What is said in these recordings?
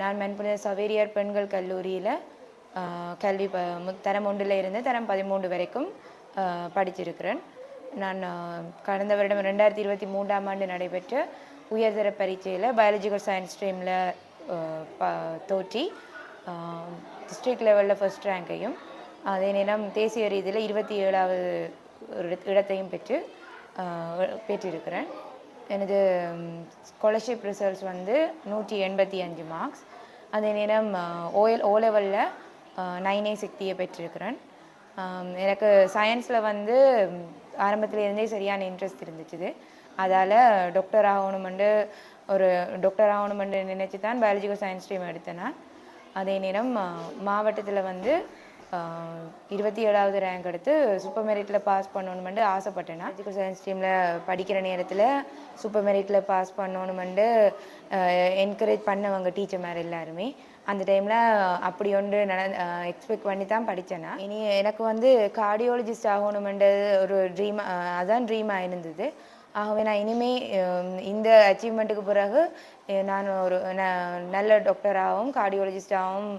நான் மென்புல சவேரியார் பெண்கள் கல்லூரியில் கல்வி ப தரம் ஒன்றில் இருந்து தரம் பதிமூன்று வரைக்கும் படித்திருக்கிறேன் படிச்சிருக்கிறேன். நான் கடந்த வருடம் ரெண்டாயிரத்தி இருபத்தி மூன்றாம் ஆண்டு நடைபெற்ற உயர்தர பரீட்சையில் பயாலஜிக்கல் சயின்ஸ் ஸ்ட்ரீமில் ப தோற்றி டிஸ்ட்ரிக்ட் லெவலில் ஃபர்ஸ்ட் ரேங்கையும் அதே நேரம் தேசிய ரீதியில் இருபத்தி ஏழாவது இடத்தையும் பெற்று பெற்றிருக்கிறேன். எனது ஸ்காலர்ஷிப் ரிசல்ட்ஸ் வந்து நூற்றி எண்பத்தி அஞ்சு மார்க்ஸ் அதே நேரம் ஓஎல் ஓ லெவலில் நைன் ஏ சக்தியை பெற்றிருக்கிறேன். எனக்கு சயின்ஸில் வந்து ஆரம்பத்துலேருந்தே சரியான இன்ட்ரெஸ்ட் இருந்துச்சு அதால் டாக்டர் ஆகணுமெண்டு ஒரு டாக்டர் ஆகணுமெண்டு நினச்சி தான் பயாலஜிக்கல் சயின்ஸ் ஸ்ட்ரீம் எடுத்தேன் அதே நேரம் மாவட்டத்தில் வந்து இருபத்தி ஏழாவது ரேங்க் எடுத்து சூப்பர் மெரிட்டில் பாஸ் பண்ணணுமெண்டு ஆசைப்பட்டேன். நான் சயின்ஸ் டீமில் படிக்கிற நேரத்தில் சூப்பர் மெரிட்டில் பாஸ் பண்ணணுமெண்டு என்கரேஜ் பண்ணவங்க டீச்சர் மாதிரி எல்லாருமே. அந்த டைமில் அப்படி ஒன்று நட எக்ஸ்பெக்ட் பண்ணி தான் படித்தேன் இனி எனக்கு வந்து கார்டியோலஜிஸ்ட் ஆகணுமென்றது ஒரு ட்ரீம் அதான் ட்ரீமாக இருந்தது. ஆகவே நான் இனிமே இந்த அச்சீவ்மெண்ட்டுக்கு பிறகு நான் ஒரு ந- நல்ல டாக்டராகவும் கார்டியோலஜிஸ்டாகவும்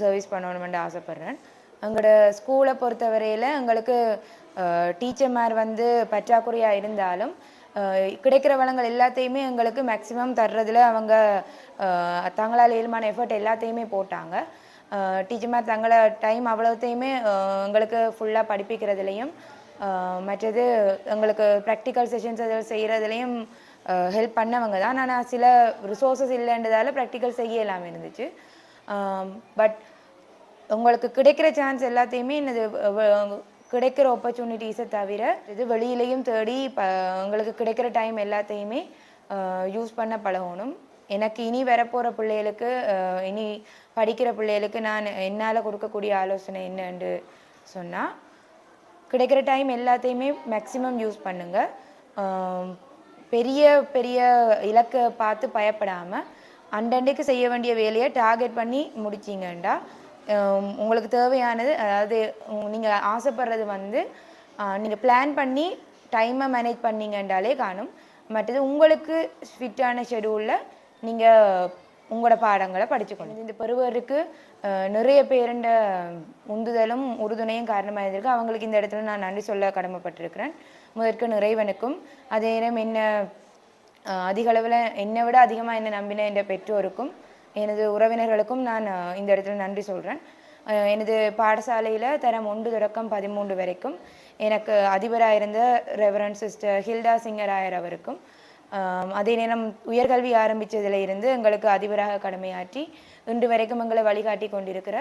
சர்வீஸ் பண்ணணுமென்று ஆசைப்பட்றேன். எங்களோட ஸ்கூலை பொறுத்தவரையில் எங்களுக்கு டீச்சர்மார் வந்து பற்றாக்குறையாக இருந்தாலும் கிடைக்கிற வளங்கள் எல்லாத்தையுமே எங்களுக்கு மேக்ஸிமம் தர்றதில் அவங்க தங்களால் இயல்பான எஃபர்ட் எல்லாத்தையுமே போட்டாங்க. டீச்சர்மார் தங்களை டைம் அவ்வளோத்தையுமே எங்களுக்கு ஃபுல்லாக படிப்பிக்கிறதுலையும் மற்றது எங்களுக்கு ப்ராக்டிக்கல் செஷன்ஸ் அதில் செய்கிறதுலையும் ஹெல்ப் பண்ணவங்க தான். ஆனால் சில ரிசோர்ஸஸ் இல்லைன்றதால ப்ராக்டிக்கல் செய்ய இல்லாமல் இருந்துச்சு. Um, பட் உங்களுக்கு கிடைக்கிற சான்ஸ் எல்லாத்தையுமே என்னது கிடைக்கிற ஆப்பர்ச்சுனிட்டிஸை தவிர இது வெளியிலையும் தேடி ப உங்களுக்கு கிடைக்கிற டைம் எல்லாத்தையுமே யூஸ் பண்ண பழகணும். எனக்கு இனி வரப்போகிற பிள்ளைகளுக்கு இனி படிக்கிற பிள்ளைகளுக்கு நான் என்னால் கொடுக்கக்கூடிய ஆலோசனை என்னன்னு சொன்னால் கிடைக்கிற டைம் எல்லாத்தையுமே மேக்ஸிமம் யூஸ் பண்ணுங்கள் um, பெரிய பெரிய இலக்கை பார்த்து பயப்படாமல் அண்டண்டைக்கு செய்ய வேண்டிய வேலையை டார்கெட் பண்ணி முடிச்சிங்கண்டா. உங்களுக்கு தேவையானது அதாவது நீங்கள் ஆசைப்படுறது வந்து நீங்கள் பிளான் பண்ணி டைமை மேனேஜ் பண்ணிங்கன்றாலே காணும். மற்றது உங்களுக்கு ஃபிட்டான ஷெடியூலில் நீங்கள் உங்களோட பாடங்களை படிச்சுக்கணும். இந்த பருவருக்கு நிறைய பேருண்ட உந்துதலும் உறுதுணையும் காரணமாக இருந்திருக்கு அவங்களுக்கு இந்த இடத்துல நான் நன்றி சொல்ல கடமைப்பட்டிருக்கிறேன். முதற்கு நிறைவனுக்கும் அதே நேரம் என்ன அதிக அளவில் என்னை விட அதிகமாக என்னை நம்பின என் பெற்றோருக்கும் எனது உறவினர்களுக்கும் நான் இந்த இடத்துல நன்றி சொல்கிறேன் எனது பாடசாலையில் தரம் ஒன்று தொடக்கம் பதிமூன்று வரைக்கும் எனக்கு அதிபராக இருந்த ரெவரன் சிஸ்டர் ஹில்டா சிங்கராயர் அவருக்கும் அதே நேரம் உயர்கல்வி ஆரம்பித்ததில் இருந்து எங்களுக்கு அதிபராக கடமையாற்றி இன்று வரைக்கும் எங்களை வழிகாட்டி கொண்டிருக்கிற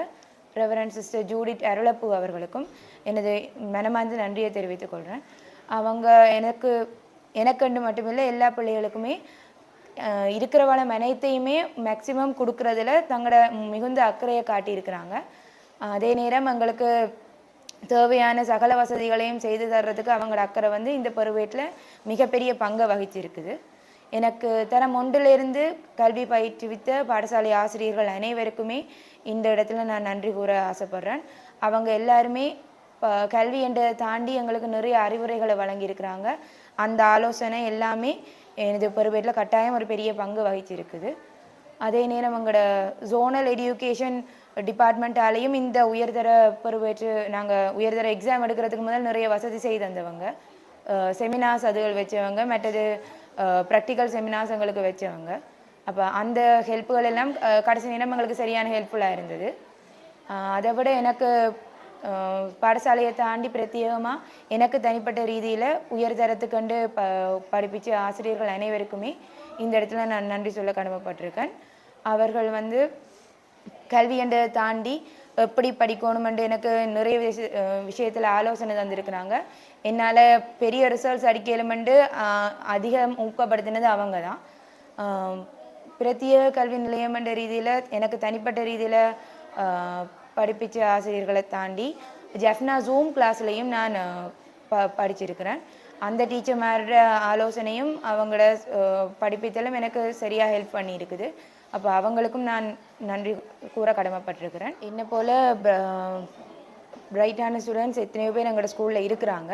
ரெவரன் சிஸ்டர் ஜூடிட் அருளப்பு அவர்களுக்கும் எனது மனமார்ந்த நன்றியை தெரிவித்துக் கொள்கிறேன் அவங்க எனக்கு எனக்கண்டு மட்டுமில்லை எல்லா பிள்ளைகளுக்குமே இருக்கிற வளம் அனைத்தையுமே மேக்சிமம் கொடுக்கறதுல தங்களோட மிகுந்த அக்கறையை காட்டியிருக்கிறாங்க. அதே நேரம் எங்களுக்கு தேவையான சகல வசதிகளையும் செய்து தர்றதுக்கு அவங்களோட அக்கறை வந்து இந்த பருவேட்டில் மிகப்பெரிய பங்கை வகிச்சிருக்குது எனக்கு தரம் ஒன்றிலிருந்து கல்வி பயிற்றுவித்த பாடசாலை ஆசிரியர்கள் அனைவருக்குமே இந்த இடத்துல நான் நன்றி கூற ஆசைப்பட்றேன். அவங்க எல்லாருமே ப- கல்வி என்ற தாண்டி எங்களுக்கு நிறைய அறிவுரைகளை வழங்கியிருக்கிறாங்க. அந்த ஆலோசனை எல்லாமே எனது பொறுப்பேட்டில் கட்டாயம் ஒரு பெரிய பங்கு வகிச்சிருக்குது. அதே நேரம் எங்களோட ஜோனல் எடியூகேஷன் டிபார்ட்மெண்ட்டாலேயும் இந்த உயர்தர பொறுப்பேற்று நாங்கள் உயர்தர எக்ஸாம் எடுக்கிறதுக்கு முதல் நிறைய வசதி செய்து தந்தவங்க. செமினார்ஸ் அதுகள் வச்சவங்க மற்றது ப்ராக்டிக்கல் செமினார்ஸ் எங்களுக்கு வச்சவங்க. அப்போ அந்த ஹெல்ப்புகள் எல்லாம் கடைசி நேரம் எங்களுக்கு சரியான ஹெல்ப்ஃபுல்லாக இருந்தது. அதை விட எனக்கு பாடசாலையை தாண்டி பிரத்யேகமாக எனக்கு தனிப்பட்ட ரீதியில் உயர்தரத்துக்கண்டு ப படிப்பிச்ச ஆசிரியர்கள் அனைவருக்குமே இந்த இடத்துல நான் நன்றி சொல்ல கடமைப்பட்டிருக்கேன். அவர்கள் வந்து கல்வி என்றதை தாண்டி எப்படி படிக்கணுமென்று எனக்கு நிறைய விஷ விஷயத்தில் ஆலோசனை தந்திருக்கிறாங்க. என்னால் பெரிய ரிசல்ட்ஸ் அடிக்கலுமென்று அதிகம் ஊக்கப்படுத்தினது அவங்க தான் பிரத்யேக கல்வி நிலையம் என்ற ரீதியில் எனக்கு தனிப்பட்ட ரீதியில் படிப்பிச்ச ஆசிரியர்களை தாண்டி ஜெஃப்னா ஜூம் கிளாஸ்லையும் நான் ப படிச்சிருக்கிறேன். அந்த டீச்சர்மாரோட ஆலோசனையும் அவங்களோட படிப்பித்தலும் எனக்கு சரியாக ஹெல்ப் பண்ணியிருக்குது. அப்போ அவங்களுக்கும் நான் நன்றி கூற கடமைப்பட்டிருக்கிறேன். என்னை போல் பிரைட்டான ஸ்டூடெண்ட்ஸ் எத்தனையோ பேர் எங்களோட ஸ்கூலில் இருக்கிறாங்க.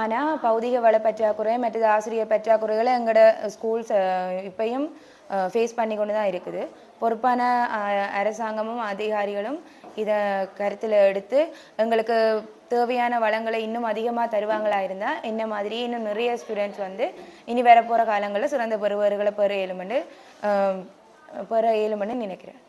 ஆனால் பௌதிக வள பற்றாக்குறை மற்றது ஆசிரியர் பற்றாக்குறைகளை எங்களோட ஸ்கூல்ஸ் இப்பையும் ஃபேஸ் பண்ணி கொண்டு தான் இருக்குது. பொறுப்பான அரசாங்கமும் அதிகாரிகளும் இதை கருத்தில் எடுத்து எங்களுக்கு தேவையான வளங்களை இன்னும் அதிகமாக தருவாங்களா இருந்தால் என்ன மாதிரி இன்னும் நிறைய ஸ்டூடெண்ட்ஸ் வந்து இனி வரப்போகிற காலங்களில் சிறந்த பெறுவர்களை பெற இயலுமென்று பெற இயலுமென்று நினைக்கிறேன்.